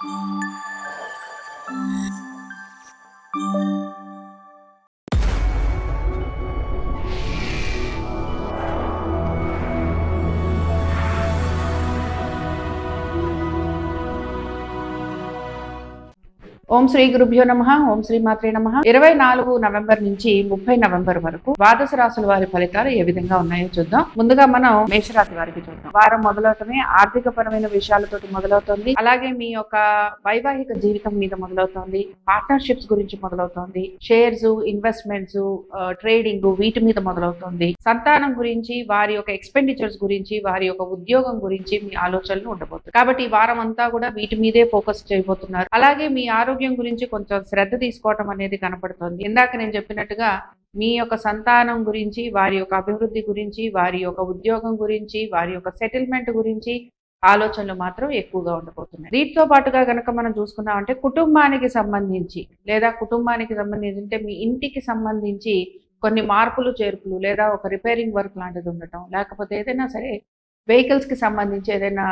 Thank you. ఓం శ్రీ గురుభ్యో నమ ఓం శ్రీ మాత్రే నమ. ఇరవై నాలుగు నవంబర్ నుంచి ముప్పై నవంబర్ వరకు ద్వాదశ రాసుల వారి ఫలితాలు ఏ విధంగా ఉన్నాయో చూద్దాం. ముందుగా మనం మేషరాశి వారికి చూద్దాం. వారం మొదలవుతమే ఆర్థిక పరమైన విషయాలతోటి మొదలవుతుంది. అలాగే మీ యొక్క వైవాహిక జీవితం మీద మొదలవుతోంది. పార్ట్నర్షిప్స్ గురించి మొదలవుతోంది. షేర్స్ ఇన్వెస్ట్మెంట్స్ ట్రేడింగ్ వీటి మీద మొదలవుతోంది. సంతానం గురించి వారి యొక్క ఎక్స్పెండిచర్స్ గురించి వారి యొక్క ఉద్యోగం గురించి మీ ఆలోచనలు ఉండబోతుంది కాబట్టి వారం అంతా కూడా వీటి మీదే ఫోకస్ చేయబోతున్నారు. అలాగే మీ ఆరోగ్యం గురించి కొంచెం శ్రద్ధ తీసుకోవటం అనేది కనపడుతుంది. ఇందాక నేను చెప్పినట్టుగా మీ యొక్క సంతానం గురించి వారి యొక్క అభివృద్ధి గురించి వారి యొక్క ఉద్యోగం గురించి వారి యొక్క సెటిల్మెంట్ గురించి ఆలోచనలు మాత్రం ఎక్కువగా ఉండబోతున్నాయి. వీటితో పాటుగా కనుక మనం చూసుకున్నామంటే కుటుంబానికి సంబంధించి లేదా కుటుంబానికి సంబంధించి అంటే మీ ఇంటికి సంబంధించి కొన్ని మార్పులు చేర్పులు లేదా ఒక రిపేరింగ్ వర్క్ లాంటిది ఉండటం లేకపోతే ఏదైనా సరే వెహికల్స్కి సంబంధించి ఏదైనా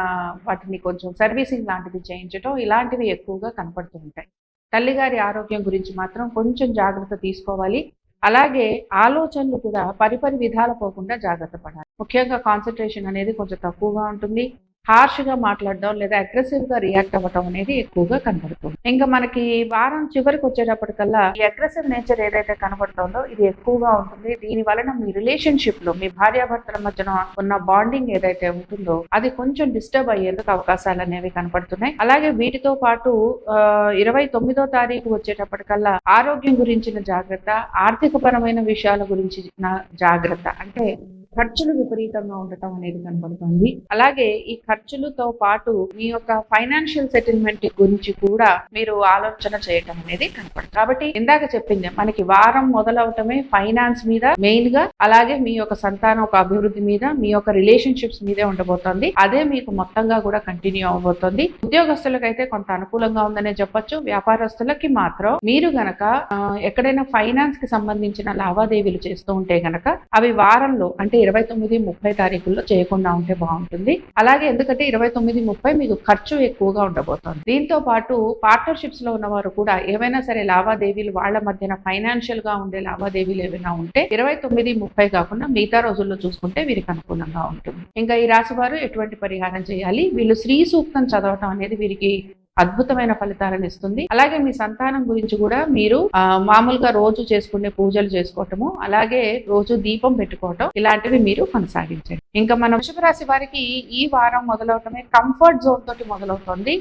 వాటిని కొంచెం సర్వీసింగ్ లాంటిది చేయించడం ఇలాంటివి ఎక్కువగా కనపడుతూ ఉంటాయి. తల్లిగారి ఆరోగ్యం గురించి మాత్రం కొంచెం జాగ్రత్త తీసుకోవాలి. అలాగే ఆలోచనలు కూడా పరిపరి విధాల పోకుండా జాగ్రత్త పడాలి. ముఖ్యంగా కాన్సన్ట్రేషన్ అనేది కొంచెం తక్కువగా ఉంటుంది. హార్ష్గా మాట్లాడడం లేదా అగ్రెసివ్గా రియాక్ట్ అవ్వడం అనేది ఎక్కువగా కనబడుతుంది. ఇంకా మనకి వారం చివరికి వచ్చేటప్పటికల్లా ఈ అగ్రెసివ్ నేచర్ ఏదైతే కనబడుతుందో ఇది ఎక్కువగా ఉంటుంది. దీని వలన మీ రిలేషన్షిప్లో మీ భార్యాభర్తల మధ్యన ఉన్న బాండింగ్ ఏదైతే ఉంటుందో అది కొంచెం డిస్టర్బ్ అయ్యేందుకు అవకాశాలు అనేవి కనపడుతున్నాయి అలాగే వీటితో పాటు ఇరవై తొమ్మిదో తారీఖు వచ్చేటప్పటికల్లా ఆరోగ్యం గురించిన జాగ్రత్త ఆర్థిక పరమైన విషయాల గురించి జాగ్రత్త. అంటే ఖర్చులు విపరీతంగా ఉండటం అనేది కనబడుతుంది అలాగే ఈ ఖర్చులతో పాటు మీ యొక్క ఫైనాన్షియల్ సెటిల్మెంట్ గురించి కూడా మీరు ఆలోచన చేయటం అనేది కనపడుతుంది. కాబట్టి ఇందాక చెప్పింది మనకి వారం మొదలవటమే ఫైనాన్స్ మీద మెయిన్గా అలాగే మీ యొక్క సంతానం ఒక అభివృద్ధి మీద మీ యొక్క రిలేషన్షిప్స్ మీదే ఉండబోతోంది. అదే మీకు మొత్తంగా కూడా కంటిన్యూ అవబోతోంది ఉద్యోగస్తులకైతే కొంత అనుకూలంగా ఉందనే చెప్పొచ్చు. వ్యాపారస్తులకి మాత్రం మీరు గనక ఎక్కడైనా ఫైనాన్స్కి సంబంధించిన లావాదేవీలు చేస్తూ ఉంటే గనక అవి వారంలో అంటే ఇరవై తొమ్మిది ముప్పై తారీఖుల్లో చేయకుండా ఉంటే బాగుంటుంది. అలాగే ఎందుకంటే ఇరవై తొమ్మిది ముప్పై మీకు ఖర్చు ఎక్కువగా ఉండబోతోంది. దీంతో పాటు పార్ట్నర్షిప్స్లో ఉన్నవారు కూడా ఏవైనా సరే లావాదేవీలు వాళ్ళ మధ్యన ఫైనాన్షియల్గా ఉండే లావాదేవీలు ఏమైనా ఉంటే ఇరవై తొమ్మిది ముప్పై కాకుండా మిగతా రోజుల్లో చూసుకుంటే వీరికి అనుకూలంగా ఉంటుంది. ఇంకా ఈ రాశి వారు ఎటువంటి పరిహారం చేయాలి? వీళ్ళు శ్రీ సూక్తం చదవటం అనేది వీరికి అద్భుతమైన ఫలితాలను ఇస్తుంది. అలాగే మీ సంతానం గురించి కూడా మీరు మామూలుగా రోజు చేసుకునే పూజలు చేసుకోవటము అలాగే రోజు దీపం పెట్టుకోవటం ఇలాంటివి మీరు కొనసాగించండి. ఇంకా మన వృషభరాశి వారికి ఈ వారం మొదలవటమే కంఫర్ట్ జోన్ తోటి మొదలవుతుంది.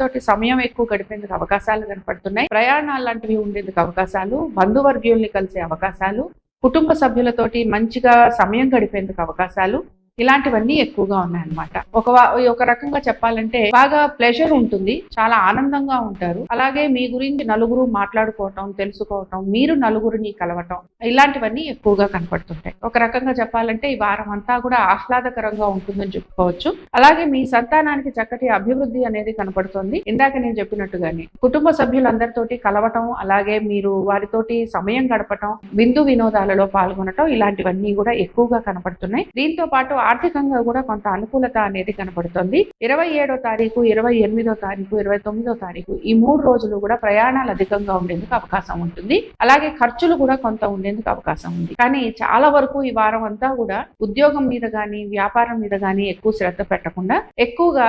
తోటి సమయం ఎక్కువ గడిపేందుకు అవకాశాలు కనపడుతున్నాయి. ప్రయాణాలు లాంటివి ఉండేందుకు అవకాశాలు బంధువర్గీయుల్ని కలిసే అవకాశాలు కుటుంబ సభ్యులతోటి మంచిగా సమయం గడిపేందుకు అవకాశాలు ఇలాంటివన్నీ ఎక్కువగా ఉన్నాయన్నమాట. ఒక ఒక రకంగా చెప్పాలంటే బాగా ప్లెజర్ ఉంటుంది చాలా ఆనందంగా ఉంటారు. అలాగే మీ గురించి నలుగురు మాట్లాడుకోవటం తెలుసుకోవటం మీరు నలుగురిని కలవటం ఇలాంటివన్నీ ఎక్కువగా కనపడుతుంటాయి. ఒక రకంగా చెప్పాలంటే ఈ వారం అంతా కూడా ఆహ్లాదకరంగా ఉంటుందని చెప్పుకోవచ్చు. అలాగే మీ సంతానానికి చక్కటి అభివృద్ధి అనేది కనపడుతుంది. ఇందాక నేను చెప్పినట్టుగానే కుటుంబ సభ్యులందరితోటి కలవటం అలాగే మీరు వారితోటి సమయం గడపటం విందు వినోదాలలో పాల్గొనటం ఇలాంటివన్నీ కూడా ఎక్కువగా కనపడుతున్నాయి. దీంతో పాటు ఆర్థికంగా కూడా కొంత అనుకూలత అనేది కనపడుతుంది ఇరవై ఏడో తారీఖు ఇరవై ఎనిమిదో తారీఖు ఇరవై తొమ్మిదో తారీఖు ఈ మూడు రోజులు కూడా ప్రయాణాలు అధికంగా ఉండేందుకు అవకాశం ఉంటుంది. అలాగే ఖర్చులు కూడా కొంత ఉండేందుకు అవకాశం ఉంది. కానీ చాలా వరకు ఈ వారం అంతా కూడా ఉద్యోగం మీద కానీ వ్యాపారం మీద కానీ ఎక్కువ శ్రద్ధ పెట్టకుండా ఎక్కువగా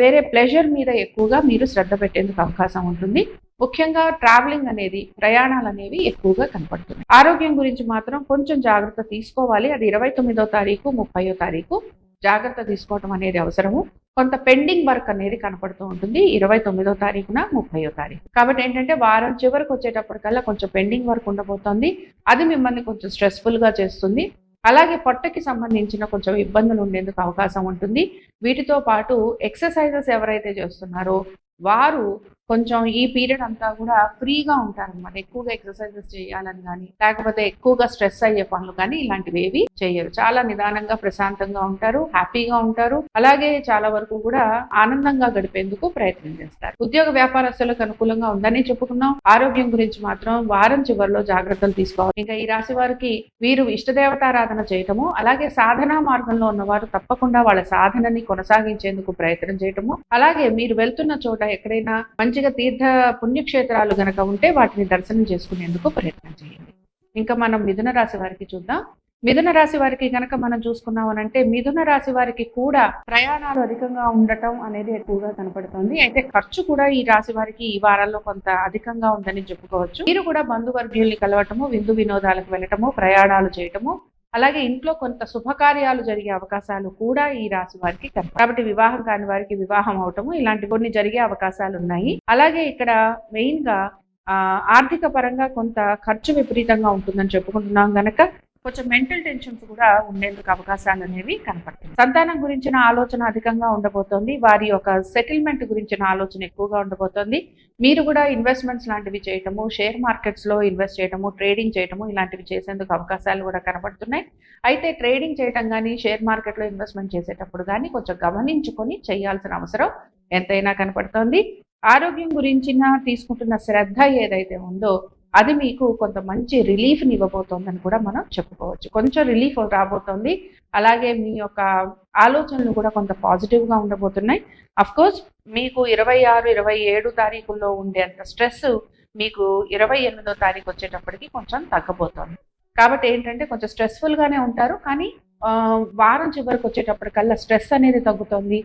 వేరే ప్లెజర్ మీద ఎక్కువగా మీరు శ్రద్ధ పెట్టేందుకు అవకాశం ఉంటుంది. ముఖ్యంగా ట్రావెలింగ్ అనేది ప్రయాణాలు అనేవి ఎక్కువగా కనపడుతున్నాయి. ఆరోగ్యం గురించి మాత్రం కొంచెం జాగ్రత్త తీసుకోవాలి. అది ఇరవై తొమ్మిదో తారీఖు ముప్పయో తారీఖు జాగ్రత్త తీసుకోవటం అనేది అవసరము. కొంత పెండింగ్ వర్క్ అనేది కనపడుతూ ఉంటుంది. ఇరవై తొమ్మిదో తారీఖున ముప్పయో తారీఖు. కాబట్టి ఏంటంటే వారం చివరికి వచ్చేటప్పటికల్లా కొంచెం పెండింగ్ వర్క్ ఉండబోతోంది. అది మిమ్మల్ని కొంచెం స్ట్రెస్ఫుల్గా చేస్తుంది. అలాగే పొట్టకి సంబంధించిన కొంచెం ఇబ్బందులు ఉండేందుకు అవకాశం ఉంటుంది. వీటితో పాటు ఎక్సర్సైజెస్ ఎవరైతే చేస్తున్నారో వారు కొంచెం ఈ పీరియడ్ అంతా కూడా ఫ్రీగా ఉంటారన్నమాట. ఎక్కువగా ఎక్సర్సైజెస్ చేయాలని కానీ లేకపోతే ఎక్కువగా స్ట్రెస్ అయ్యే పనులు కానీ ఇలాంటివి ఏవి చేయరు. చాలా నిదానంగా ప్రశాంతంగా ఉంటారు హ్యాపీగా ఉంటారు. అలాగే చాలా వరకు కూడా ఆనందంగా గడిపేందుకు ప్రయత్నం చేస్తారు. ఉద్యోగ వ్యాపారస్తులకు అనుకూలంగా ఉందని చెప్పుకున్నాం. ఆరోగ్యం గురించి మాత్రం వారం చివరిలో జాగ్రత్తలు తీసుకోవాలి. ఇంకా ఈ రాశి వారికి వీరు ఇష్టదేవతారాధన చేయటము అలాగే సాధనా మార్గంలో ఉన్నవారు తప్పకుండా వాళ్ళ సాధనని కొనసాగించేందుకు ప్రయత్నం చేయటము అలాగే మీరు వెళ్తున్న చోట ఎక్కడైనా మంచి మంచిగా తీర్థ పుణ్యక్షేత్రాలు గనక ఉంటే వాటిని దర్శనం చేసుకునేందుకు ప్రయత్నం చేయండి. ఇంకా మనం మిథున రాశి వారికి చూద్దాం. మిథున రాశి వారికి గనక మనం చూసుకున్నాం అని అంటే మిథున రాశి వారికి కూడా ప్రయాణాలు అధికంగా ఉండటం అనేది ఎక్కువగా కనపడుతుంది. అయితే ఖర్చు కూడా ఈ రాశి వారికి ఈ వారాల్లో కొంత అధికంగా ఉందని చెప్పుకోవచ్చు. మీరు కూడా బంధువర్గీయుల్ని కలవటము విందు వినోదాలకు వెళ్ళటము ప్రయాణాలు చేయటము అలాగే ఇంట్లో కొంత శుభకార్యాలు జరిగే అవకాశాలు కూడా ఈ రాశి వారికి కనపడతాయి. కాబట్టి వివాహం కాని వారికి వివాహం అవటము ఇలాంటి కొన్ని జరిగే అవకాశాలు ఉన్నాయి అలాగే ఇక్కడ మెయిన్గా ఆ, ఆర్థిక పరంగా కొంత ఖర్చు విపరీతంగా ఉంటుందని చెప్పుకుంటున్నాం గనక కొంచెం మెంటల్ టెన్షన్స్ కూడా ఉండేందుకు అవకాశాలు అనేవి కనపడుతుంది సంతానం గురించిన ఆలోచన అధికంగా ఉండబోతోంది. వారి యొక్క సెటిల్మెంట్ గురించిన ఆలోచన ఎక్కువగా ఉండబోతోంది. మీరు కూడా ఇన్వెస్ట్మెంట్స్ లాంటివి చేయటము షేర్ మార్కెట్స్లో ఇన్వెస్ట్ చేయటము ట్రేడింగ్ చేయటము ఇలాంటివి చేసేందుకు అవకాశాలు కూడా కనబడుతున్నాయి. అయితే ట్రేడింగ్ చేయటం కానీ షేర్ మార్కెట్లో ఇన్వెస్ట్మెంట్ చేసేటప్పుడు కానీ కొంచెం గమనించుకొని చేయాల్సిన అవసరం ఎంతైనా కనపడుతోంది. ఆరోగ్యం గురించిన తీసుకుంటున్న శ్రద్ధ ఏదైతే ఉందో అది మీకు కొంత మంచి రిలీఫ్ని ఇవ్వబోతోందని కూడా మనం చెప్పుకోవచ్చు. కొంచెం రిలీఫ్ రాబోతోంది. అలాగే మీ యొక్క ఆలోచనలు కూడా కొంత పాజిటివ్గా ఉండబోతున్నాయి. అఫ్ కోర్స్ మీకు ఇరవై ఆరు ఇరవై ఏడు తారీఖుల్లో ఉండేంత స్ట్రెస్ మీకు ఇరవై ఎనిమిదో తారీఖు వచ్చేటప్పటికి కొంచెం తగ్గబోతోంది. కాబట్టి ఏంటంటే కొంచెం స్ట్రెస్ఫుల్గానే ఉంటారు. కానీ వారం చివరికి వచ్చేటప్పటికల్లా స్ట్రెస్ అనేది తగ్గుతుంది.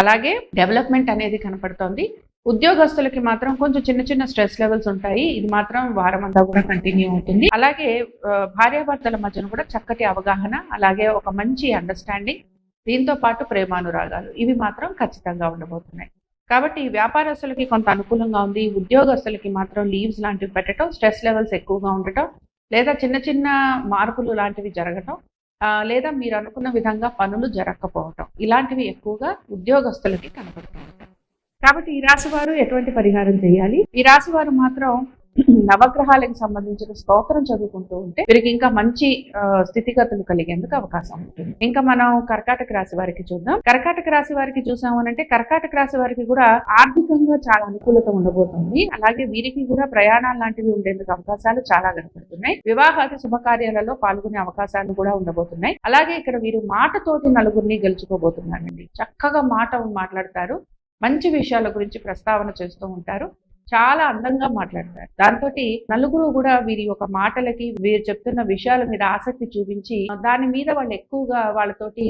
అలాగే డెవలప్మెంట్ అనేది కనపడుతోంది. ఉద్యోగస్తులకి మాత్రం కొంచెం చిన్న చిన్న స్ట్రెస్ లెవెల్స్ ఉంటాయి. ఇది మాత్రం వారం అంతా కూడా కంటిన్యూ అవుతుంది. అలాగే భార్యాభర్తల మధ్యన కూడా చక్కటి అవగాహన అలాగే ఒక మంచి అండర్స్టాండింగ్ దీంతో పాటు ప్రేమానురాగాలు. ఇవి మాత్రం ఖచ్చితంగా ఉండబోతున్నాయి. కాబట్టి వ్యాపారస్తులకి కొంత అనుకూలంగా ఉంది. ఉద్యోగస్తులకి మాత్రం లీవ్స్ లాంటివి పెట్టడం స్ట్రెస్ లెవెల్స్ ఎక్కువగా ఉండటం లేదా చిన్న చిన్న మార్పులు లాంటివి జరగటం లేదా మీరు అనుకున్న విధంగా పనులు జరగకపోవటం ఇలాంటివి ఎక్కువగా ఉద్యోగస్తులకి కనపడుతూ కాబట్టి ఈ రాశి వారు ఎటువంటి పరిహారం చేయాలి? ఈ రాశి వారు మాత్రం నవగ్రహాలకు సంబంధించిన స్తోత్రం చదువుకుంటూ ఉంటే వీరికి ఇంకా మంచి స్థితిగతులు కలిగేందుకు అవకాశం ఉంటుంది. ఇంకా మనం కర్కాటక రాశి వారికి చూద్దాం. కర్కాటక రాశి వారికి చూసాము అని అంటే కర్కాటక రాశి వారికి కూడా ఆర్థికంగా చాలా అనుకూలత ఉండబోతుంది. అలాగే వీరికి కూడా ప్రయాణాలు లాంటివి ఉండేందుకు అవకాశాలు చాలా కనపడుతున్నాయి. వివాహాది శుభకార్యాలలో పాల్గొనే అవకాశాలు కూడా ఉండబోతున్నాయి. అలాగే ఇక్కడ వీరు మాటతోటి నలుగురిని గెలుచుకోబోతున్నారండి. చక్కగా మాట మాట్లాడతారు. మంచి విషయాల గురించి ప్రస్తావన చేస్తూ ఉంటారు. చాలా అందంగా మాట్లాడతారు. దాంతో నలుగురు కూడా వీరి యొక్క మాటలకి వీరు చెప్తున్న విషయాల మీద ఆసక్తి చూపించి దాని మీద వాళ్ళు ఎక్కువగా వాళ్ళతోటి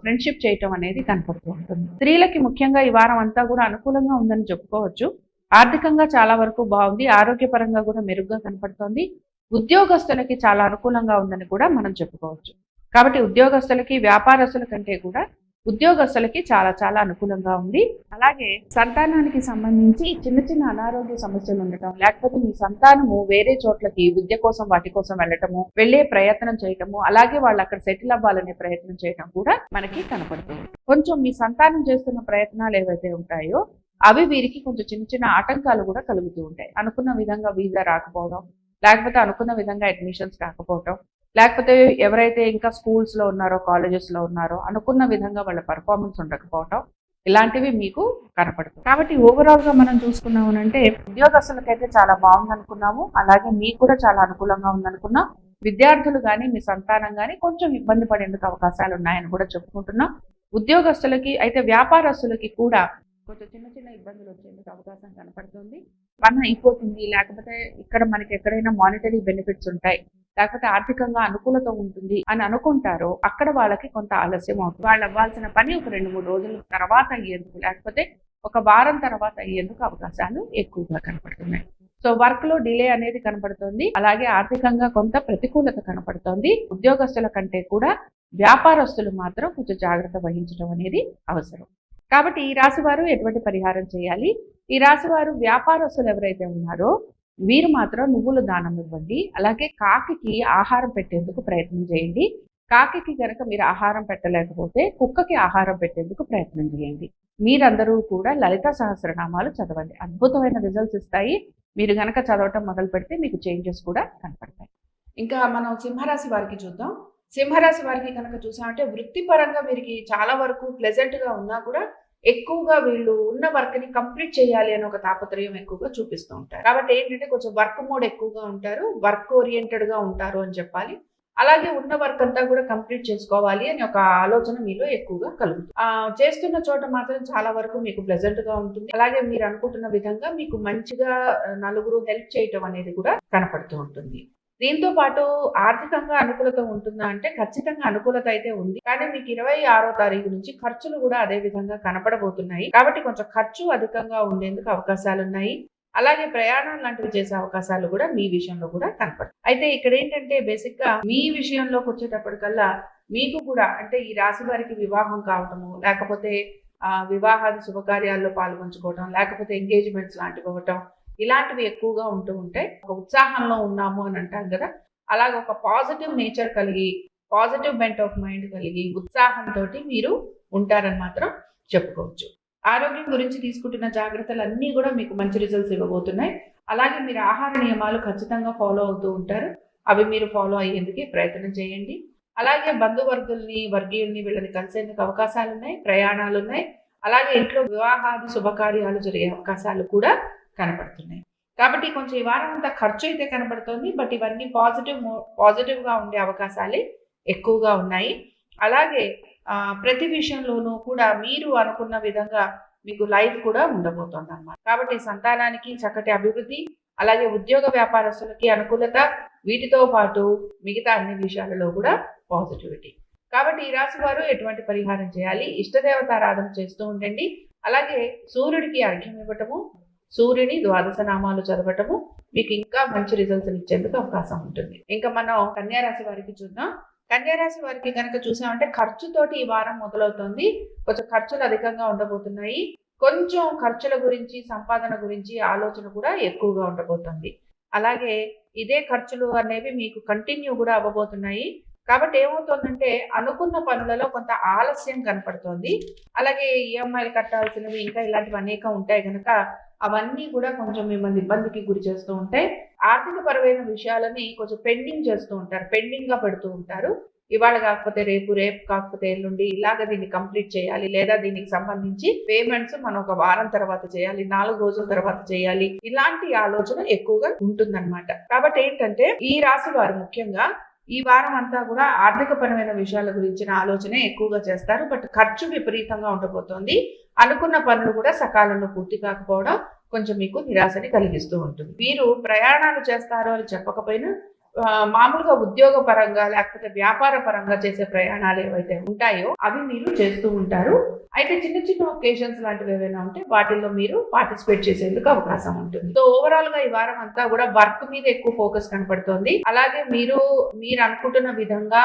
ఫ్రెండ్షిప్ చేయటం అనేది కనపడుతూ ఉంటుంది. స్త్రీలకి ముఖ్యంగా ఈ వారం అంతా కూడా అనుకూలంగా ఉందని చెప్పుకోవచ్చు. ఆర్థికంగా చాలా వరకు బాగుంది. ఆరోగ్యపరంగా కూడా మెరుగ్గా కనపడుతోంది. ఉద్యోగస్తులకి చాలా అనుకూలంగా ఉందని కూడా మనం చెప్పుకోవచ్చు. కాబట్టి ఉద్యోగస్తులకి వ్యాపారస్తుల కంటే కూడా ఉద్యోగస్తులకి చాలా చాలా అనుకూలంగా ఉంది. అలాగే సంతానానికి సంబంధించి చిన్న చిన్న అనారోగ్య సమస్యలు ఉండటం లేకపోతే మీ సంతానము వేరే చోట్లకి విద్య కోసం వాటి కోసం వెళ్ళటము వెళ్ళే ప్రయత్నం చేయటము అలాగే వాళ్ళు అక్కడ సెటిల్ అవ్వాలనే ప్రయత్నం చేయటం కూడా మనకి కనపడుతుంది కొంచెం మీ సంతానం చేస్తున్న ప్రయత్నాలు ఏవైతే ఉంటాయో అవి వీరికి కొంచెం చిన్న చిన్న ఆటంకాలు కూడా కలుగుతూ ఉంటాయి. అనుకున్న విధంగా వీసా రాకపోవడం లేకపోతే అనుకున్న విధంగా అడ్మిషన్స్ రాకపోవటం లేకపోతే ఎవరైతే ఇంకా స్కూల్స్లో ఉన్నారో కాలేజెస్లో ఉన్నారో అనుకున్న విధంగా వాళ్ళ పర్ఫార్మెన్స్ ఉండకపోవటం ఇలాంటివి మీకు కనపడుతుంది. కాబట్టి ఓవరాల్గా మనం చూసుకున్నాము అంటే ఉద్యోగస్తులకైతే చాలా బాగుందనుకున్నాము. అలాగే మీకు కూడా చాలా అనుకూలంగా ఉందనుకున్నాం విద్యార్థులు కానీ మీ సంతానం కానీ కొంచెం ఇబ్బంది పడేందుకు అవకాశాలు ఉన్నాయని కూడా చెప్పుకుంటున్నాం. ఉద్యోగస్తులకి అయితే వ్యాపారస్తులకి కూడా కొంచెం చిన్న చిన్న ఇబ్బందులు వచ్చేందుకు అవకాశం కనపడుతుంది. పని అయిపోతుంది. లేకపోతే ఇక్కడ మనకి ఎక్కడైనా మానిటరీ బెనిఫిట్స్ ఉంటాయి. లేకపోతే ఆర్థికంగా అనుకూలత ఉంటుంది అని అనుకుంటారో అక్కడ వాళ్ళకి కొంత ఆలస్యం అవుతుంది. వాళ్ళు అవ్వాల్సిన పని ఒక రెండు మూడు రోజుల తర్వాత అయ్యేందుకు లేకపోతే ఒక వారం తర్వాత అయ్యేందుకు అవకాశాలు ఎక్కువగా కనపడుతున్నాయి. సో వర్క్లో డిలే అనేది కనపడుతుంది. అలాగే ఆర్థికంగా కొంత ప్రతికూలత కనపడుతోంది. ఉద్యోగస్తుల కంటే కూడా వ్యాపారస్తులు మాత్రం కొంచెం జాగ్రత్త వహించడం అనేది అవసరం. కాబట్టి ఈ రాశి వారు ఎటువంటి పరిహారం చేయాలి? ఈ రాశి వారు వ్యాపారస్తులు ఎవరైతే ఉన్నారో వీరు మాత్రం నువ్వుల దానం ఇవ్వండి. అలాగే కాకికి ఆహారం పెట్టేందుకు ప్రయత్నం చేయండి. కాకికి గనక మీరు ఆహారం పెట్టలేకపోతే కుక్కకి ఆహారం పెట్టేందుకు ప్రయత్నం చేయండి. మీరందరూ కూడా లలిత సహస్రనామాలు చదవండి. అద్భుతమైన రిజల్ట్స్ ఇస్తాయి. మీరు గనక చదవటం మొదలు పెడితే మీకు చేంజెస్ కూడా కనపడతాయి. ఇంకా మనం సింహరాశి వారికి చూద్దాం. సింహరాశి వారికి కనుక చూసామంటే వృత్తిపరంగా వీరికి చాలా వరకు ప్లెజెంట్గా ఉన్నా కూడా ఎక్కువగా వీళ్ళు ఉన్న వర్క్ని కంప్లీట్ చేయాలి అని ఒక తాపత్రయం ఎక్కువగా చూపిస్తూ ఉంటారు. కాబట్టి ఏంటంటే కొంచెం వర్క్ మోడ్ ఎక్కువగా ఉంటారు వర్క్ ఓరియంటెడ్గా ఉంటారు అని చెప్పాలి. అలాగే ఉన్న వర్క్ అంతా కూడా కంప్లీట్ చేసుకోవాలి అని ఒక ఆలోచన మీలో ఎక్కువగా కలుగుతుంది. ఆ చేస్తున్న చోట మాత్రం చాలా వరకు మీకు ప్లెజెంట్గా ఉంటుంది. అలాగే మీరు అనుకుంటున్న విధంగా మీకు మంచిగా నలుగురు హెల్ప్ చేయటం అనేది కూడా కనపడుతూ ఉంటుంది. దీంతో పాటు ఆర్థికంగా అనుకూలత ఉంటుందా అంటే ఖచ్చితంగా అనుకూలత అయితే ఉంది. కానీ మీకు ఇరవై ఆరో తారీఖు నుంచి ఖర్చులు కూడా అదే విధంగా కనపడబోతున్నాయి. కాబట్టి కొంచెం ఖర్చు అధికంగా ఉండేందుకు అవకాశాలు ఉన్నాయి అలాగే ప్రయాణం లాంటివి చేసే అవకాశాలు కూడా మీ విషయంలో కూడా కనపడతాయి. అయితే ఇక్కడ ఏంటంటే బేసిక్గా మీ విషయంలోకి వచ్చేటప్పటికల్లా మీకు కూడా అంటే ఈ రాశి వారికి వివాహం కావటము లేకపోతే ఆ వివాహాది శుభకార్యాల్లో పాల్గొంచుకోవటం లేకపోతే ఎంగేజ్మెంట్స్ లాంటివి అవ్వటం ఇలాంటివి ఎక్కువగా ఉంటూ ఉంటాయి ఒక ఉత్సాహంలో ఉన్నాము అని అంటాం కదా. అలాగే ఒక పాజిటివ్ నేచర్ కలిగి పాజిటివ్ బెంట్ ఆఫ్ మైండ్ కలిగి ఉత్సాహంతో మీరు ఉంటారని మాత్రం చెప్పుకోవచ్చు. ఆరోగ్యం గురించి తీసుకుంటున్న జాగ్రత్తలు అన్నీ కూడా మీకు మంచి రిజల్ట్స్ ఇవ్వబోతున్నాయి. అలాగే మీరు ఆహార నియమాలు ఖచ్చితంగా ఫాలో అవుతూ ఉంటారు. అవి మీరు ఫాలో అయ్యేందుకు ప్రయత్నం చేయండి. అలాగే బంధువర్గుల్ని వర్గీయుల్ని వీళ్ళని కలిసేందుకు అవకాశాలు ఉన్నాయి ప్రయాణాలు ఉన్నాయి అలాగే ఇంట్లో వివాహాది శుభకార్యాలు జరిగే అవకాశాలు కూడా కనపడుతున్నాయి. కాబట్టి కొంచెం ఈ వారం అంతా ఖర్చు అయితే కనబడుతుంది బట్ ఇవన్నీ పాజిటివ్ పాజిటివ్గా ఉండే అవకాశాలే ఎక్కువగా ఉన్నాయి. అలాగే ప్రతి విషయంలోనూ కూడా మీరు అనుకున్న విధంగా మీకు లైఫ్ కూడా ఉండబోతోంది అన్నమాట కాబట్టి సంతానానికి చక్కటి అభివృద్ధి అలాగే ఉద్యోగ వ్యాపారస్తులకి అనుకూలత వీటితో పాటు మిగతా అన్ని విషయాలలో కూడా పాజిటివిటీ. కాబట్టి ఈ రాశి వారు ఎటువంటి పరిహారం చేయాలి? ఇష్టదేవత ఆరాధన చేస్తూ ఉండండి. అలాగే సూర్యుడికి అర్ఘ్యం ఇవ్వటము సూర్యుని ద్వాదశ నామాలు చదవటము మీకు ఇంకా మంచి రిజల్ట్స్ ఇచ్చేందుకు అవకాశం ఉంటుంది. ఇంకా మనం కన్యారాశి వారికి చూద్దాం. కన్యారాశి వారికి కనుక చూసామంటే ఖర్చుతోటి ఈ వారం మొదలవుతుంది. కొంచెం ఖర్చులు అధికంగా ఉండబోతున్నాయి. కొంచెం ఖర్చుల గురించి సంపాదన గురించి ఆలోచన కూడా ఎక్కువగా ఉండబోతుంది. అలాగే ఇదే ఖర్చులు అనేవి మీకు కంటిన్యూ కూడా అవ్వబోతున్నాయి. కాబట్టి ఏమవుతుందంటే అనుకున్న పనులలో కొంత ఆలస్యం కనపడుతోంది. అలాగే ఈఎంఐలు కట్టాల్సినవి ఇంకా ఇలాంటివి అనేక ఉంటాయి కనుక అవన్నీ కూడా కొంచెం మిమ్మల్ని ఇబ్బందికి గురి చేస్తూ ఉంటాయి. ఆర్థిక పరమైన విషయాలని కొంచెం పెండింగ్ చేస్తూ ఉంటారు. పెండింగ్గా పెడుతూ ఉంటారు. ఇవాళ కాకపోతే రేపు రేపు కాకపోతే ఎల్లుండి ఇలాగ దీన్ని కంప్లీట్ చేయాలి లేదా దీనికి సంబంధించి పేమెంట్స్ మనం ఒక వారం తర్వాత చేయాలి నాలుగు రోజుల తర్వాత చేయాలి. ఇలాంటి ఆలోచన ఎక్కువగా ఉంటుందన్నమాట. కాబట్టి ఏంటంటే ఈ రాశి వారు ముఖ్యంగా ఈ వారం అంతా కూడా ఆర్థిక పరమైన విషయాల గురించిన ఆలోచనే ఎక్కువగా చేస్తారు. బట్ ఖర్చు విపరీతంగా ఉండబోతోంది. అనుకున్న పనులు కూడా సకాలంలో పూర్తి కాకపోవడం కొంచెం మీకు నిరాశని కలిగిస్తూ ఉంటుంది. మీరు ప్రయాణాలు చేస్తారు అని చెప్పకపోయినా మామూలుగా ఉద్యోగ పరంగా లేకపోతే వ్యాపార పరంగా చేసే ప్రయాణాలు ఏవైతే ఉంటాయో అవి మీరు చేస్తూ ఉంటారు. అయితే చిన్న చిన్న ఒకేషన్స్ లాంటివి ఏవైనా ఉంటే వాటిల్లో మీరు పార్టిసిపేట్ చేసేందుకు అవకాశం ఉంటుంది. సో ఓవరాల్గా ఈ వారం అంతా కూడా వర్క్ మీద ఎక్కువ ఫోకస్ కనపడుతోంది. అలాగే మీరు మీరు అనుకుంటున్న విధంగా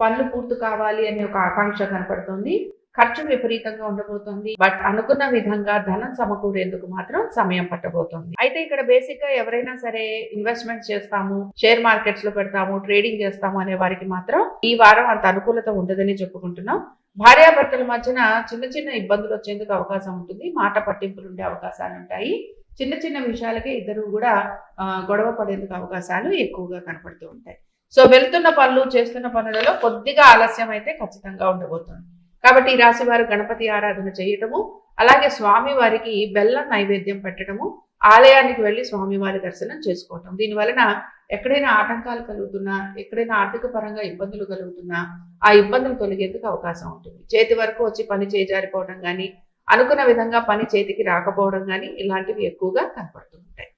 పనులు పూర్తి కావాలి అనే ఒక ఆకాంక్ష కనపడుతుంది. ఖర్చు విపరీతంగా ఉండబోతోంది. బట్ అనుకున్న విధంగా ధనం సమకూరేందుకు మాత్రం సమయం పట్టబోతోంది. అయితే ఇక్కడ బేసిక్గా ఎవరైనా సరే ఇన్వెస్ట్మెంట్ చేస్తాము షేర్ మార్కెట్స్లో పెడతాము ట్రేడింగ్ చేస్తాము అనే వారికి మాత్రం ఈ వారం అంత అనుకూలత ఉండదని చెప్పుకుంటున్నాం. భార్యాభర్తల మధ్యన చిన్న చిన్న ఇబ్బందులు వచ్చేందుకు అవకాశం ఉంటుంది. మాట పట్టింపులు ఉండే అవకాశాలు ఉంటాయి. చిన్న చిన్న విషయాలకే ఇద్దరు కూడా గొడవ పడేందుకు అవకాశాలు ఎక్కువగా కనపడుతూ ఉంటాయి. సో వెళ్తున్న పనులు చేస్తున్న పనులలో కొద్దిగా ఆలస్యం అయితే ఖచ్చితంగా ఉండబోతుంది. కాబట్టి ఈ రాశి వారు గణపతి ఆరాధన చేయటము అలాగే స్వామి వారికి బెల్లం నైవేద్యం పెట్టడము ఆలయానికి వెళ్ళి స్వామివారి దర్శనం చేసుకోవటం. దీని వలన ఎక్కడైనా ఆటంకాలు కలుగుతున్నా ఎక్కడైనా ఆర్థిక పరంగా ఇబ్బందులు కలుగుతున్నా ఆ ఇబ్బందులు తొలగేందుకు అవకాశం ఉంటుంది. చేతి వరకు వచ్చి పని చేజారిపోవడం కానీ అనుకున్న విధంగా పని చేతికి రాకపోవడం కానీ ఇలాంటివి ఎక్కువగా కనపడుతూ ఉంటాయి.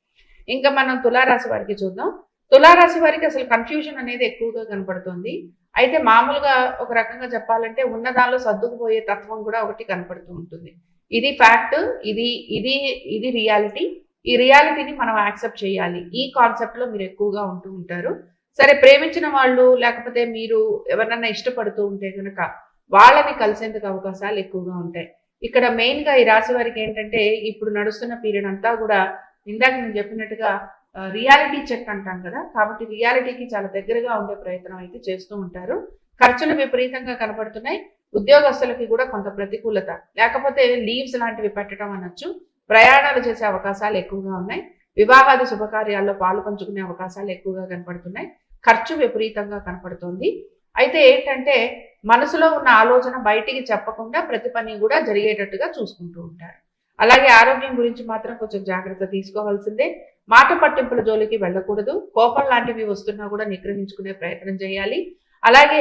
ఇంకా మనం తులారాశి వారికి చూద్దాం. తులారాశి వారికి అసలు కన్ఫ్యూజన్ అనేది ఎక్కువగా కనపడుతుంది. అయితే మామూలుగా ఒక రకంగా చెప్పాలంటే ఉన్న దానిలో సర్దుకుపోయే తత్వం కూడా ఒకటి కనపడుతూ ఉంటుంది. ఇది ఫ్యాక్ట్ ఇది ఇది ఇది రియాలిటీ ఈ రియాలిటీని మనం యాక్సెప్ట్ చేయాలి. ఈ కాన్సెప్ట్లో మీరు ఎక్కువగా ఉంటూ ఉంటారు. సరే ప్రేమించిన వాళ్ళు లేకపోతే మీరు ఎవరినన్నా ఇష్టపడుతూ ఉంటే కనుక వాళ్ళని కలిసేందుకు అవకాశాలు ఎక్కువగా ఉంటాయి. ఇక్కడ మెయిన్గా ఈ రాశి వారికి ఏంటంటే ఇప్పుడు నడుస్తున్న పీరియడ్ అంతా కూడా ఇందాక నేను చెప్పినట్టుగా రియాలిటీ చెక్ అంటాం కదా. కాబట్టి రియాలిటీకి చాలా దగ్గరగా ఉండే ప్రయత్నం అయితే చేస్తూ ఉంటారు. ఖర్చులు విపరీతంగా కనపడుతున్నాయి. ఉద్యోగస్తులకి కూడా కొంత ప్రతికూలత. లేకపోతే లీవ్స్ లాంటివి పెట్టడం అనొచ్చు. ప్రయాణాలు చేసే అవకాశాలు ఎక్కువగా ఉన్నాయి. వివాహాది శుభకార్యాల్లో పాలు పంచుకునే అవకాశాలు ఎక్కువగా కనపడుతున్నాయి. ఖర్చు విపరీతంగా కనపడుతుంది. అయితే ఏంటంటే మనసులో ఉన్న ఆలోచన బయటికి చెప్పకుండా ప్రతి పని కూడా జరిగేటట్టుగా చూసుకుంటూ ఉంటారు. అలాగే ఆరోగ్యం గురించి మాత్రం కొంచెం జాగ్రత్త తీసుకోవాల్సిందే. మాట పట్టింపుల జోలికి వెళ్ళకూడదు. కోపం లాంటివి వస్తున్నా కూడా నిగ్రహించుకునే ప్రయత్నం చేయాలి. అలాగే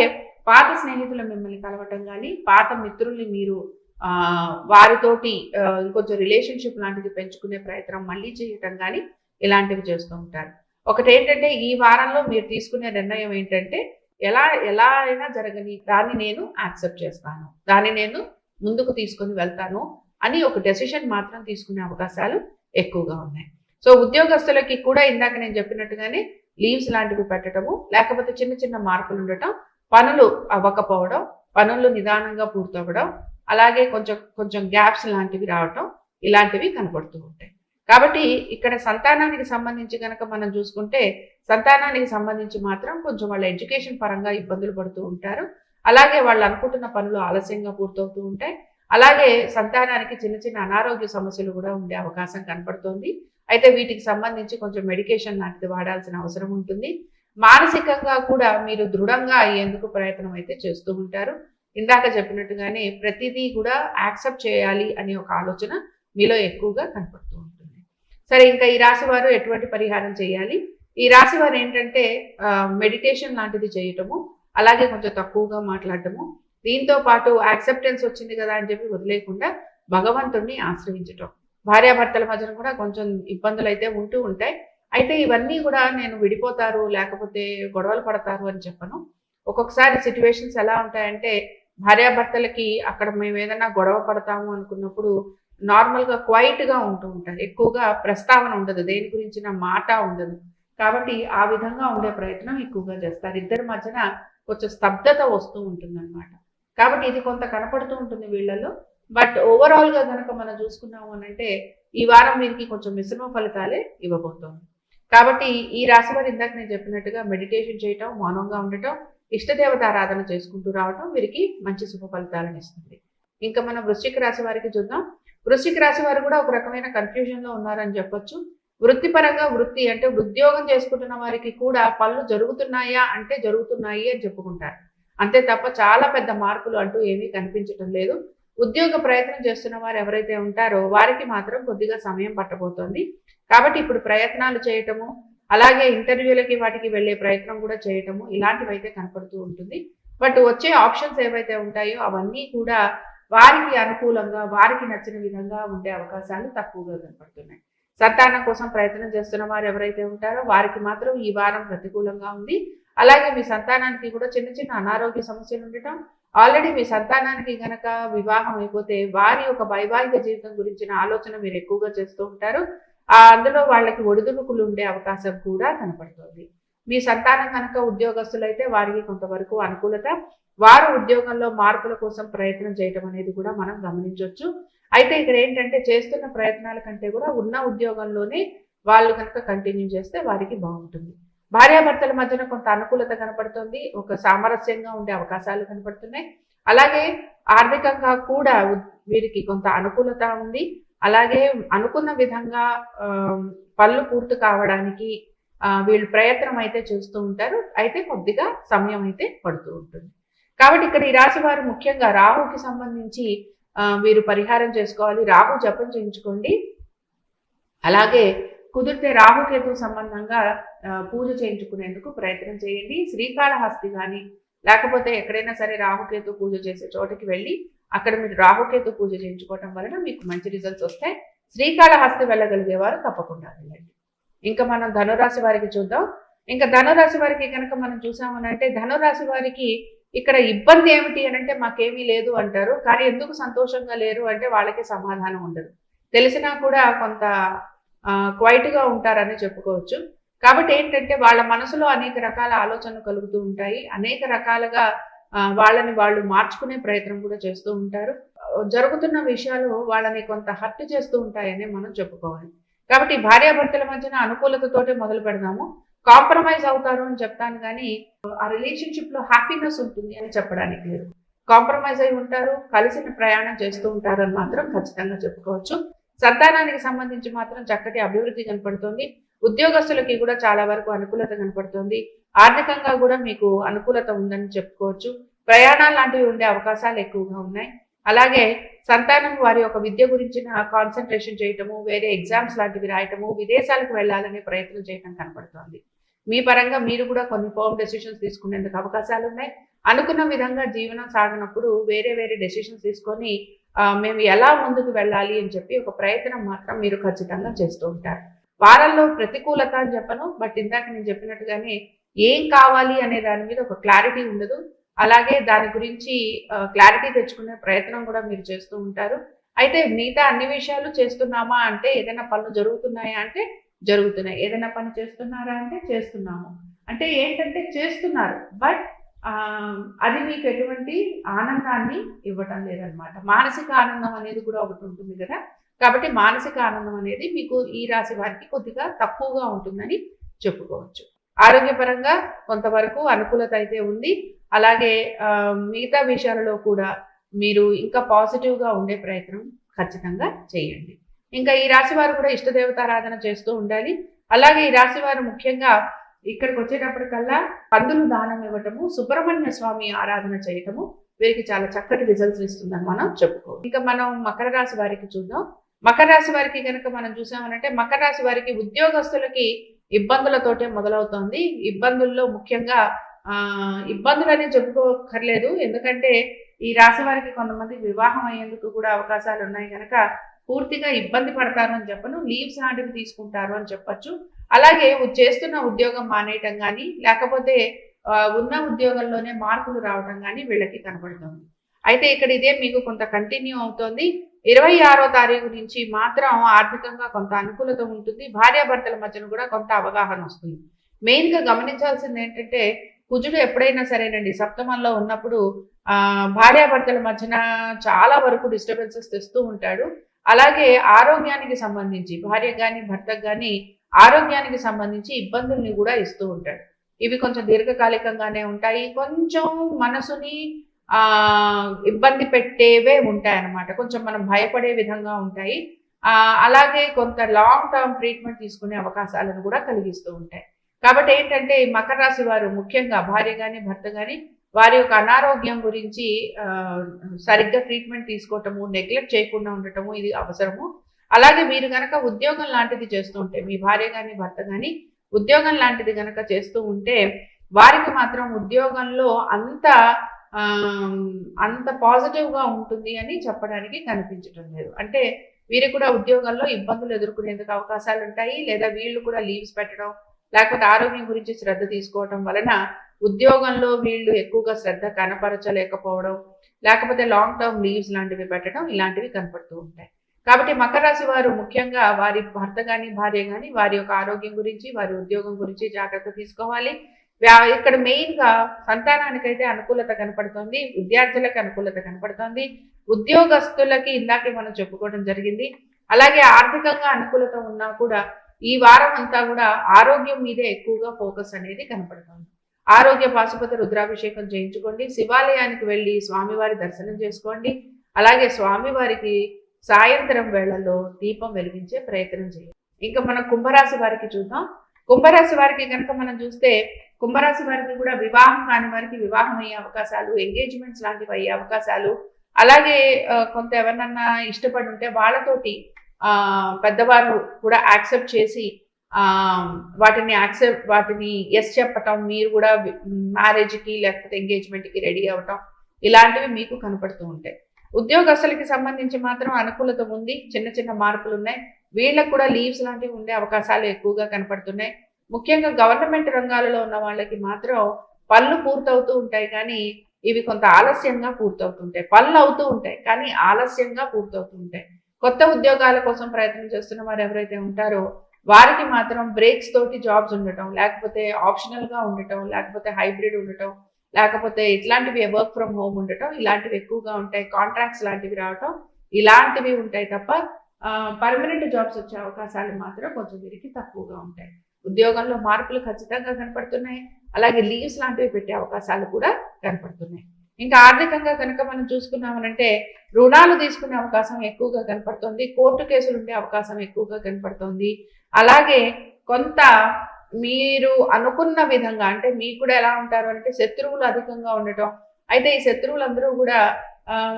పాత స్నేహితులు మిమ్మల్ని కలవటం కానీ పాత మిత్రుల్ని మీరు వారితోటి కొంచెం ఇంకొంచెం రిలేషన్షిప్ లాంటిది పెంచుకునే ప్రయత్నం మళ్ళీ చేయటం కానీ ఇలాంటివి చేస్తూ ఉంటారు. ఒకటి ఏంటంటే ఈ వారంలో మీరు తీసుకునే నిర్ణయం ఏంటంటే ఎలా ఎలా అయినా జరగని దాన్ని నేను యాక్సెప్ట్ చేస్తాను. దాన్ని నేను ముందుకు తీసుకొని వెళ్తాను. అని ఒక డెసిషన్ మాత్రం తీసుకునే అవకాశాలు ఎక్కువగా ఉన్నాయి. సో ఉద్యోగస్తులకి కూడా ఇందాక నేను చెప్పినట్టుగానే లీవ్స్ లాంటివి పెట్టడము లేకపోతే చిన్న చిన్న మార్పులు ఉండటం పనులు అవ్వకపోవడం పనులు నిదానంగా పూర్తవ్వడం అలాగే కొంచెం కొంచెం గ్యాప్స్ లాంటివి రావటం ఇలాంటివి కనపడుతూ ఉంటాయి. కాబట్టి ఇక్కడ సంతానానికి సంబంధించి కనుక మనం చూసుకుంటే సంతానానికి సంబంధించి మాత్రం కొంచెం వాళ్ళ ఎడ్యుకేషన్ పరంగా ఇబ్బందులు పడుతూ ఉంటారు. అలాగే వాళ్ళు అనుకుంటున్న పనులు ఆలస్యంగా పూర్తవుతూ ఉంటాయి. అలాగే సంతానానికి చిన్న చిన్న అనారోగ్య సమస్యలు కూడా ఉండే అవకాశం కనపడుతోంది. అయితే వీటికి సంబంధించి కొంచెం మెడికేషన్ లాంటిది వాడాల్సిన అవసరం ఉంటుంది. మానసికంగా కూడా మీరు దృఢంగా అయ్యేందుకు ప్రయత్నం అయితే చేస్తూ ఉంటారు. ఇందాక చెప్పినట్టుగానే ప్రతిదీ కూడా యాక్సెప్ట్ చేయాలి అనే ఒక ఆలోచన మీలో ఎక్కువగా కనపడుతూ ఉంటుంది. సరే ఇంకా ఈ రాశి వారు ఎటువంటి పరిహారం చేయాలి? ఈ రాశి వారు ఏంటంటే మెడిటేషన్ లాంటిది చేయటము అలాగే కొంచెం తక్కువగా మాట్లాడటము దీంతో పాటు యాక్సెప్టెన్స్ వచ్చింది కదా అని చెప్పి వదిలేకుండా భగవంతుణ్ణి ఆశ్రయించటం. భార్యాభర్తల మధ్యన కూడా కొంచెం ఇబ్బందులు అయితే ఉంటూ ఉంటాయి. అయితే ఇవన్నీ కూడా నేను విడిపోతారు లేకపోతే గొడవలు పడతారు అని చెప్పను. ఒక్కొక్కసారి సిచ్యువేషన్స్ ఎలా ఉంటాయంటే భార్యాభర్తలకి అక్కడ మేము ఏదైనా గొడవ పడతాము అనుకున్నప్పుడు నార్మల్గా క్వైట్గా ఉంటూ ఉంటారు. ఎక్కువగా ప్రస్తావన ఉండదు. దేని గురించిన మాట ఉండదు. కాబట్టి ఆ విధంగా ఉండే ప్రయత్నం ఎక్కువగా చేస్తారు. ఇద్దరి మధ్యన కొంచెం స్తబ్దత వస్తూ ఉంటుంది అన్నమాట కాబట్టి ఇది కొంత కనపడుతూ ఉంటుంది వీళ్ళలో బట్ ఓవరాల్గా కనుక మనం చూసుకున్నాము అని అంటే ఈ వారం వీరికి కొంచెం మిశ్రమ ఫలితాలే ఇవ్వబోతోంది. కాబట్టి ఈ రాశి వారు ఇందాక నేను చెప్పినట్టుగా మెడిటేషన్ చేయటం మౌనంగా ఉండటం ఇష్టదేవత ఆరాధన చేసుకుంటూ రావటం వీరికి మంచి శుభ ఫలితాలను ఇస్తుంది. ఇంకా మనం వృశ్చిక రాశి వారికి చూద్దాం. వృశ్చిక రాశి వారు కూడా ఒక రకమైన కన్ఫ్యూజన్లో ఉన్నారని చెప్పొచ్చు. వృత్తిపరంగా వృత్తి అంటే ఉద్యోగం చేసుకుంటున్న వారికి కూడా పనులు జరుగుతున్నాయా అంటే జరుగుతున్నాయి అని చెప్పుకుంటారు. అంతే తప్ప చాలా పెద్ద మార్పులు అంటూ ఏమీ కనిపించటం లేదు. ఉద్యోగ ప్రయత్నం చేస్తున్న వారు ఎవరైతే ఉంటారో వారికి మాత్రం కొద్దిగా సమయం పట్టబోతోంది. కాబట్టి ఇప్పుడు ప్రయత్నాలు చేయటము అలాగే ఇంటర్వ్యూలకి వాటికి వెళ్ళే ప్రయత్నం కూడా చేయటము ఇలాంటివైతే కనపడుతూ ఉంటుంది. బట్ వచ్చే ఆప్షన్స్ ఏవైతే ఉంటాయో అవన్నీ కూడా వారికి అనుకూలంగా వారికి నచ్చిన విధంగా ఉండే అవకాశాలు తక్కువగా కనపడుతున్నాయి. సంతానం కోసం ప్రయత్నం చేస్తున్న వారు ఎవరైతే ఉంటారో వారికి మాత్రం ఈ వారం ప్రతికూలంగా ఉంది. అలాగే మీ సంతానానికి కూడా చిన్న చిన్న అనారోగ్య సమస్యలు ఉండటం ఆల్రెడీ మీ సంతానానికి గనక వివాహం అయిపోతే వారి యొక్క వైవాహిక జీవితం గురించిన ఆలోచన మీరు ఎక్కువగా చేస్తూ ఉంటారు. ఆ అందులో వాళ్ళకి ఒడిదుడుకులు ఉండే అవకాశం కూడా కనపడుతుంది. మీ సంతానం కనుక ఉద్యోగస్తులైతే వారికి కొంతవరకు అనుకూలత వారు ఉద్యోగంలో మార్పుల కోసం ప్రయత్నం చేయటం అనేది కూడా మనం గమనించవచ్చు అయితే ఇక్కడ ఏంటంటే చేస్తున్న ప్రయత్నాల కంటే కూడా ఉన్న ఉద్యోగంలోనే వాళ్ళు కనుక కంటిన్యూ చేస్తే వారికి బాగుంటుంది. భార్యాభర్తల మధ్యన కొంత అనుకూలత కనపడుతుంది. ఒక సామరస్యంగా ఉండే అవకాశాలు కనపడుతున్నాయి. అలాగే ఆర్థికంగా కూడా వీరికి కొంత అనుకూలత ఉంది. అలాగే అనుకున్న విధంగా పళ్ళు పనులు పూర్తి కావడానికి వీళ్ళు ప్రయత్నం అయితే చేస్తూ ఉంటారు. అయితే కొద్దిగా సమయం అయితే పడుతూ ఉంటుంది. కాబట్టి ఇక్కడ ఈ రాశి వారు ముఖ్యంగా రాహుకి సంబంధించి వీరు పరిహారం చేసుకోవాలి. రాహు జపం చేయించుకోండి. అలాగే కుదిరితే రాహుకేతు సంబంధంగా పూజ చేయించుకునేందుకు ప్రయత్నం చేయండి. శ్రీకాళహస్తి కానీ లేకపోతే ఎక్కడైనా సరే రాహుకేతు పూజ చేసే చోటకి వెళ్ళి అక్కడ మీరు రాహుకేతు పూజ చేయించుకోవటం వలన మీకు మంచి రిజల్ట్స్ వస్తాయి. శ్రీకాళహస్తి వెళ్ళగలిగేవారు తప్పకుండా వెళ్ళండి. ఇంకా మనం ధనురాశి వారికి చూద్దాం. ఇంకా ధనురాశి వారికి కనుక మనం చూసామనంటే ధనురాశి వారికి ఇక్కడ ఇబ్బంది ఏమిటి అని అంటే మాకేమీ లేదు అంటారు. కానీ ఎందుకు సంతోషంగా లేరు అంటే వాళ్ళకి సమాధానం ఉండదు. తెలిసినా కూడా కొంత క్వైట్గా ఉంటారని చెప్పుకోవచ్చు. కాబట్టి ఏంటంటే వాళ్ళ మనసులో అనేక రకాల ఆలోచనలు కలుగుతూ ఉంటాయి. అనేక రకాలుగా వాళ్ళని వాళ్ళు మార్చుకునే ప్రయత్నం కూడా చేస్తూ ఉంటారు. జరుగుతున్న విషయాలు వాళ్ళని కొంత హర్ట్ చేస్తూ ఉంటాయని మనం చెప్పుకోవాలి. కాబట్టి భార్యాభర్తల మధ్యన అనుకూలతతోటే మొదలు పెడదాము. కాంప్రమైజ్ అవుతారు అని చెప్తాను కానీ ఆ రిలేషన్షిప్లో హ్యాపీనెస్ ఉంటుంది అని చెప్పడానికి లేదు. కాంప్రమైజ్ అయి ఉంటారు కలిసిన ప్రయాణం చేస్తూ ఉంటారని అని మాత్రం ఖచ్చితంగా చెప్పుకోవచ్చు. సంతానానికి సంబంధించి మాత్రం చక్కటి అభివృద్ధి కనపడుతుంది. ఉద్యోగస్తులకి కూడా చాలా వరకు అనుకూలత కనపడుతుంది. ఆర్థికంగా కూడా మీకు అనుకూలత ఉందని చెప్పుకోవచ్చు. ప్రయాణాలు లాంటివి ఉండే అవకాశాలు ఎక్కువగా ఉన్నాయి. అలాగే సంతానం వారి యొక్క విద్య గురించిన కాన్సన్ట్రేషన్ చేయటము వేరే ఎగ్జామ్స్ లాంటివి రాయటము విదేశాలకు వెళ్ళాలనే ప్రయత్నం చేయటం కనపడుతోంది. మీ పరంగా మీరు కూడా కొన్ని ఫోమ్ డెసిషన్స్ తీసుకునేందుకు అవకాశాలు ఉన్నాయి. అనుకున్న విధంగా జీవనం సాగినప్పుడు వేరే వేరే డెసిషన్స్ తీసుకొని మేము ఎలా ముందుకు వెళ్ళాలి అని చెప్పి ఒక ప్రయత్నం మాత్రం మీరు ఖచ్చితంగా చేస్తూ ఉంటారు. వారంలో ప్రతికూలత అని చెప్పను బట్ ఇందాక నేను చెప్పినట్టుగానే ఏం కావాలి అనే దాని మీద ఒక క్లారిటీ ఉండదు. అలాగే దాని గురించి క్లారిటీ తెచ్చుకునే ప్రయత్నం కూడా మీరు చేస్తూ ఉంటారు. అయితే మిగతా అన్ని విషయాలు చేస్తున్నామా అంటే ఏదైనా పనులు జరుగుతున్నాయా అంటే జరుగుతున్నాయి. ఏదైనా పని చేస్తున్నారా అంటే చేస్తున్నాము. అంటే ఏంటంటే చేస్తున్నారు. బట్ అది మీకు ఎటువంటి ఆనందాన్ని ఇవ్వటం లేదనమాట మానసిక ఆనందం అనేది కూడా ఒకటి ఉంటుంది కదా. కాబట్టి మానసిక ఆనందం అనేది మీకు ఈ రాశి వారికి కొద్దిగా తక్కువగా ఉంటుందని చెప్పుకోవచ్చు. ఆరోగ్యపరంగా కొంతవరకు అనుకూలత అయితే ఉంది. అలాగే మిగతా విషయాలలో కూడా మీరు ఇంకా పాజిటివ్గా ఉండే ప్రయత్నం ఖచ్చితంగా చేయండి. ఇంకా ఈ రాశి వారు కూడా ఇష్టదేవతారాధన చేస్తూ ఉండాలి. అలాగే ఈ రాశి వారు ముఖ్యంగా ఇక్కడికి వచ్చేటప్పటికల్లా పందులు దానం ఇవ్వటము సుబ్రహ్మణ్య స్వామి ఆరాధన చేయటము వీరికి చాలా చక్కటి రిజల్ట్స్ ఇస్తుందని మనం చెప్పుకోవాలి. ఇంకా మనం మకర రాశి వారికి చూద్దాం. మకర రాశి వారికి కనుక మనం చూసామనంటే మకర రాశి వారికి ఉద్యోగస్తులకి ఇబ్బందులతోటే మొదలవుతోంది. ఇబ్బందుల్లో ముఖ్యంగా ఆ ఇబ్బందులనే చెప్పుకోకర్లేదు. ఎందుకంటే ఈ రాశి వారికి కొంతమంది వివాహం అయ్యేందుకు కూడా అవకాశాలు ఉన్నాయి కనుక పూర్తిగా ఇబ్బంది పడతారు అని చెప్పను లీవ్స్ లాంటివి తీసుకుంటారు అని చెప్పొచ్చు. అలాగే చేస్తున్న ఉద్యోగం మానేయటం కానీ లేకపోతే ఉన్న ఉద్యోగంలోనే మార్పులు రావటం కానీ వీళ్ళకి కనబడుతుంది. అయితే ఇక్కడ ఇదే మీకు కొంత కంటిన్యూ అవుతోంది. ఇరవై ఆరో తారీఖు నుంచి మాత్రం ఆర్థికంగా కొంత అనుకూలత ఉంటుంది. భార్యాభర్తల మధ్యన కూడా కొంత అవగాహన వస్తుంది. మెయిన్గా గమనించాల్సింది ఏంటంటే కుజుడు ఎప్పుడైనా సరేనండి సప్తమంలో ఉన్నప్పుడు భార్యాభర్తల మధ్యన చాలా వరకు డిస్టర్బెన్సెస్ తెస్తూ ఉంటాడు. అలాగే ఆరోగ్యానికి సంబంధించి భార్య కానీ భర్తకు కానీ ఆరోగ్యానికి సంబంధించి ఇబ్బందుల్ని కూడా ఇస్తూ ఉంటాడు ఇవి కొంచెం దీర్ఘకాలికంగానే ఉంటాయి. కొంచెం మనసుని ఆ ఇబ్బంది పెట్టేవే ఉంటాయి అన్నమాట కొంచెం మనం భయపడే విధంగా ఉంటాయి. ఆ అలాగే కొంత లాంగ్ టర్మ్ ట్రీట్మెంట్ తీసుకునే అవకాశాలను కూడా కలిగిస్తూ ఉంటాయి. కాబట్టి ఏంటంటే మకర రాశి వారు ముఖ్యంగా భార్య కానీ భర్త కానీ వారి యొక్క అనారోగ్యం గురించి సరిగ్గా ట్రీట్మెంట్ తీసుకోవటము నెగ్లెక్ట్ చేయకుండా ఉండటము ఇది అవసరము. అలాగే మీరు గనక ఉద్యోగం లాంటిది చేస్తూ ఉంటే మీ భార్య కానీ భర్త కానీ ఉద్యోగం లాంటిది గనక చేస్తూ ఉంటే వారికి మాత్రం ఉద్యోగంలో అంత అంత పాజిటివ్గా ఉంటుంది అని చెప్పడానికి కనిపించడం లేదు. అంటే వీరు కూడా ఉద్యోగంలో ఇబ్బందులు ఎదుర్కొనేందుకు అవకాశాలు ఉంటాయి లేదా వీళ్ళు కూడా లీవ్స్ పెట్టడం లేకపోతే ఆరోగ్యం గురించి శ్రద్ధ తీసుకోవడం వలన ఉద్యోగంలో వీళ్ళు ఎక్కువగా శ్రద్ధ కనపరచలేకపోవడం లేకపోతే లాంగ్ టర్మ్ లీవ్స్ లాంటివి పెట్టడం ఇలాంటివి కనపడుతూ ఉంటాయి. కాబట్టి మకర రాశి వారు ముఖ్యంగా వారి భర్త కానీ భార్య కానీ వారి యొక్క ఆరోగ్యం గురించి వారి ఉద్యోగం గురించి జాగ్రత్త తీసుకోవాలి. ఇక్కడ మెయిన్గా సంతానానికైతే అనుకూలత కనపడుతుంది విద్యార్థులకు అనుకూలత కనపడుతుంది. ఉద్యోగస్తులకి ఇందాకే మనం చెప్పుకోవడం జరిగింది. అలాగే ఆర్థికంగా అనుకూలత ఉన్నా కూడా ఈ వారం అంతా కూడా ఆరోగ్యం మీదే ఎక్కువగా ఫోకస్ అనేది కనపడుతుంది. ఆరోగ్య పాశుపతి రుద్రాభిషేకం చేయించుకోండి. శివాలయానికి వెళ్ళి స్వామివారి దర్శనం చేసుకోండి. అలాగే స్వామివారికి సాయంత్రం వేళల్లో దీపం వెలిగించే ప్రయత్నం చేయండి. ఇంకా మనం కుంభరాశి వారికి చూద్దాం. కుంభరాశి వారికి కనుక మనం చూస్తే కుంభరాశి వారికి కూడా వివాహం కాని వారికి వివాహం అయ్యే అవకాశాలు ఎంగేజ్మెంట్స్ లాంటివి అయ్యే అవకాశాలు. అలాగే కొంత ఎవరినన్నా ఇష్టపడి ఉంటే వాళ్ళతోటి ఆ పెద్దవారు కూడా యాక్సెప్ట్ చేసి వాటిని యాక్సెప్ట్ వాటిని ఎస్ చెప్పటం మీరు కూడా మ్యారేజ్కి లేకపోతే ఎంగేజ్మెంట్కి రెడీ అవ్వటం ఇలాంటివి మీకు కనపడుతూ ఉంటాయి. ఉద్యోగస్తులకి సంబంధించి మాత్రం అనుకూలత ఉంది చిన్న చిన్న మార్పులు ఉన్నాయి. వీళ్ళకు కూడా లీవ్స్ లాంటివి ఉండే అవకాశాలు ఎక్కువగా కనపడుతున్నాయి. ముఖ్యంగా గవర్నమెంట్ రంగాలలో ఉన్న వాళ్ళకి మాత్రం పనులు పూర్తవుతూ ఉంటాయి కానీ ఇవి కొంత ఆలస్యంగా పూర్తవుతుంటాయి పనులు అవుతూ ఉంటాయి కానీ ఆలస్యంగా పూర్తవుతుంటాయి కొత్త ఉద్యోగాల కోసం ప్రయత్నం చేస్తున్న వారు ఎవరైతే ఉంటారో వారికి మాత్రం బ్రేక్స్ తోటి జాబ్స్ ఉండటం లేకపోతే ఆప్షనల్గా ఉండటం లేకపోతే హైబ్రిడ్ ఉండటం లేకపోతే ఇట్లాంటివి వర్క్ ఫ్రమ్ హోమ్ ఉండటం ఇలాంటివి ఎక్కువగా ఉంటాయి కాంట్రాక్ట్స్ లాంటివి రావటం ఇలాంటివి ఉంటాయి తప్ప పర్మనెంట్ జాబ్స్ వచ్చే అవకాశాలు మాత్రం కొంచెం వీరికి తక్కువగా ఉంటాయి. ఉద్యోగంలో మార్పులు ఖచ్చితంగా కనపడుతున్నాయి. అలాగే లీవ్స్ లాంటివి పెట్టే అవకాశాలు కూడా కనపడుతున్నాయి. ఇంకా ఆర్థికంగా కనుక మనం చూసుకున్నామనంటే రుణాలు తీసుకునే అవకాశం ఎక్కువగా కనపడుతుంది కోర్టు కేసులు ఉండే అవకాశం ఎక్కువగా కనపడుతుంది. అలాగే కొంత మీరు అనుకున్న విధంగా అంటే మీకు కూడా ఎలా ఉంటారు అంటే శత్రువులు అధికంగా ఉండటం. అయితే ఈ శత్రువులందరూ కూడా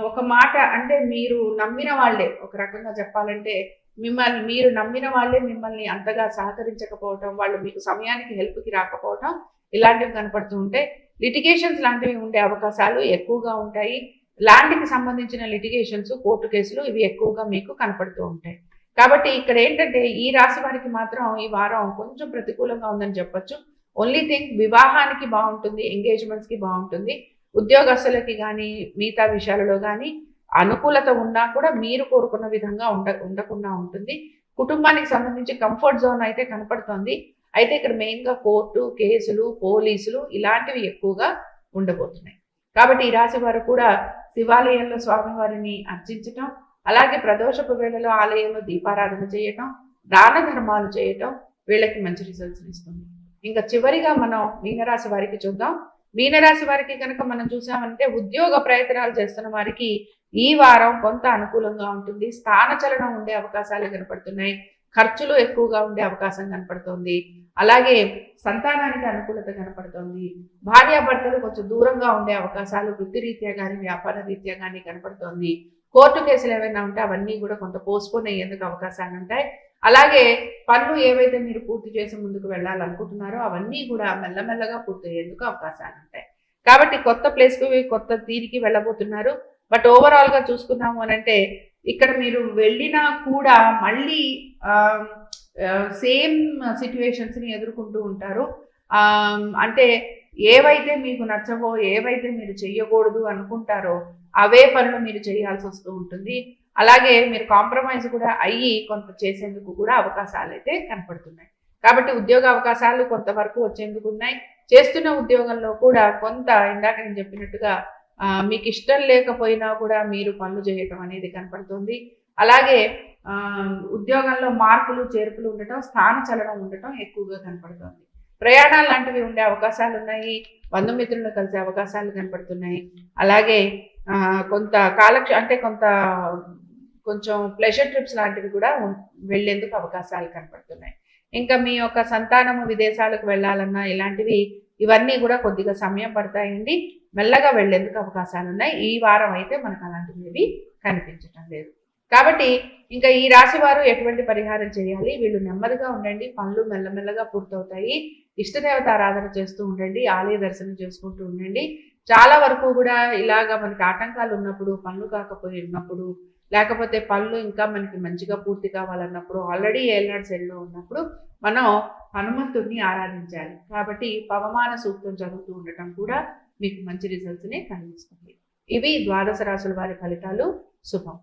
ఒక మాట అంటే మీరు నమ్మిన వాళ్ళే. ఒక రకంగా చెప్పాలంటే మిమ్మల్ని మీరు నమ్మిన వాళ్ళే మిమ్మల్ని అంతగా సహకరించకపోవటం వాళ్ళు మీకు సమయానికి హెల్ప్కి రాకపోవటం ఇలాంటివి కనపడుతూ ఉంటే లిటిగేషన్స్ లాంటివి ఉండే అవకాశాలు ఎక్కువగా ఉంటాయి. ల్యాండ్కి సంబంధించిన లిటిగేషన్స్ కోర్టు కేసులు ఇవి ఎక్కువగా మీకు కనపడుతూ ఉంటాయి. కాబట్టి ఇక్కడ ఏంటంటే ఈ రాశి వారికి మాత్రం ఈ వారం కొంచెం ప్రతికూలంగా ఉందని చెప్పొచ్చు. ఓన్లీ థింగ్ వివాహానికి బాగుంటుంది ఎంగేజ్మెంట్స్కి బాగుంటుంది. ఉద్యోగస్తులకి కానీ మిగతా విషయాలలో కానీ అనుకూలత ఉన్నా కూడా మీరు కోరుకున్న విధంగా ఉండ ఉండకుండా ఉంటుంది. కుటుంబానికి సంబంధించి కంఫర్ట్ జోన్ అయితే కనపడుతోంది. అయితే ఇక్కడ మెయిన్గా కోర్టు కేసులు పోలీసులు ఇలాంటివి ఎక్కువగా ఉండబోతున్నాయి. కాబట్టి ఈ రాశి వారు కూడా శివాలయంలో స్వామివారిని అర్చించటం అలాగే ప్రదోషపు వేళలో ఆలయంలో దీపారాధన చేయటం దాన ధర్మాలు చేయటం వీళ్ళకి మంచి రిజల్ట్స్ ఇస్తుంది. ఇంకా చివరిగా మనం మీనరాశి వారికి చూద్దాం. మీనరాశి వారికి కనుక మనం చూసామంటే ఉద్యోగ ప్రయత్నాలు చేస్తున్న వారికి ఈ వారం కొంత అనుకూలంగా ఉంటుంది. స్థానచలనం ఉండే అవకాశాలు కనపడుతున్నాయి. ఖర్చులు ఎక్కువగా ఉండే అవకాశం కనపడుతోంది. అలాగే సంతానానికి అనుకూలత కనపడుతోంది. భార్యాభర్తలు కొంచెం దూరంగా ఉండే అవకాశాలు వృత్తిరీత్యా కానీ వ్యాపార రీత్యా కానీ కనపడుతోంది. కోర్టు కేసులు ఏమైనా ఉంటే అవన్నీ కూడా కొంత పోస్ట్పోన్ అయ్యేందుకు అవకాశాలు ఉంటాయి. అలాగే పనులు ఏవైతే మీరు పూర్తి చేసి ముందుకు వెళ్ళాలనుకుంటున్నారో అవన్నీ కూడా మెల్లమెల్లగా పూర్తి అయ్యేందుకు అవకాశాలు ఉంటాయి. కాబట్టి కొత్త ప్లేస్కి కొత్త తీరికి వెళ్ళబోతున్నారు. బట్ ఓవరాల్గా చూసుకున్నాము అని అంటే ఇక్కడ మీరు వెళ్ళినా కూడా మళ్ళీ సేమ్ సిచ్యువేషన్స్ని ఎదుర్కొంటూ ఉంటారు. అంటే ఏవైతే మీకు నచ్చవో ఏవైతే మీరు చెయ్యకూడదు అనుకుంటారో అవే పనులు మీరు చేయాల్సి వస్తూ ఉంటుంది. అలాగే మీరు కాంప్రమైజ్ కూడా అయ్యి కొంత చేసేందుకు కూడా అవకాశాలు అయితే కనపడుతున్నాయి. కాబట్టి ఉద్యోగ అవకాశాలు కొంతవరకు వచ్చేందుకు ఉన్నాయి. చేస్తున్న ఉద్యోగంలో కూడా కొంత ఇందాక నేను చెప్పినట్టుగా మీకు ఇష్టం లేకపోయినా కూడా మీరు పనులు చేయటం అనేది కనపడుతుంది. అలాగే ఉద్యోగంలో మార్పులు చేర్పులు ఉండటం స్థాన చలనం ఉండటం ఎక్కువగా కనపడుతుంది. ప్రయాణాలు లాంటివి ఉండే అవకాశాలు ఉన్నాయి బంధుమిత్రులను కలిసే అవకాశాలు కనపడుతున్నాయి అలాగే కొంత కాలక్ష అంటే కొంత కొంచెం ప్లెజర్ ట్రిప్స్ లాంటివి కూడా వెళ్ళేందుకు వెళ్ళేందుకు అవకాశాలు కనపడుతున్నాయి ఇంకా మీ యొక్క సంతానము విదేశాలకు వెళ్ళాలన్నా ఇలాంటివి ఇవన్నీ కూడా కొద్దిగా సమయం పడతాయండి. మెల్లగా వెళ్ళేందుకు అవకాశాలు ఉన్నాయి. ఈ వారం అయితే మనకు అలాంటివి ఏవి కనిపించటం లేదు. కాబట్టి ఇంకా ఈ రాశి వారు ఎటువంటి పరిహారం చేయాలి? వీళ్ళు నెమ్మదిగా ఉండండి. పనులు మెల్లమెల్లగా పూర్తవుతాయి. ఇష్టదేవత ఆరాధన చేస్తూ ఉండండి ఆలయ దర్శనం చేసుకుంటూ ఉండండి. చాలా వరకు కూడా ఇలాగా మనకి ఆటంకాలు ఉన్నప్పుడు పనులు కాకపోయి ఉన్నప్పుడు లేకపోతే పనులు ఇంకా మనకి మంచిగా పూర్తి కావాలన్నప్పుడు ఆల్రెడీ ఏలనాడు సెల్లో ఉన్నప్పుడు మనం హనుమంతుడిని ఆరాధించాలి. కాబట్టి పవమాన సూక్తం చదువుతూ ఉండటం కూడా మీకు మంచి రిజల్ట్స్ని కలిగిస్తుంది. ఇవి ద్వాదశ రాశుల వారి ఫలితాలు. శుభం.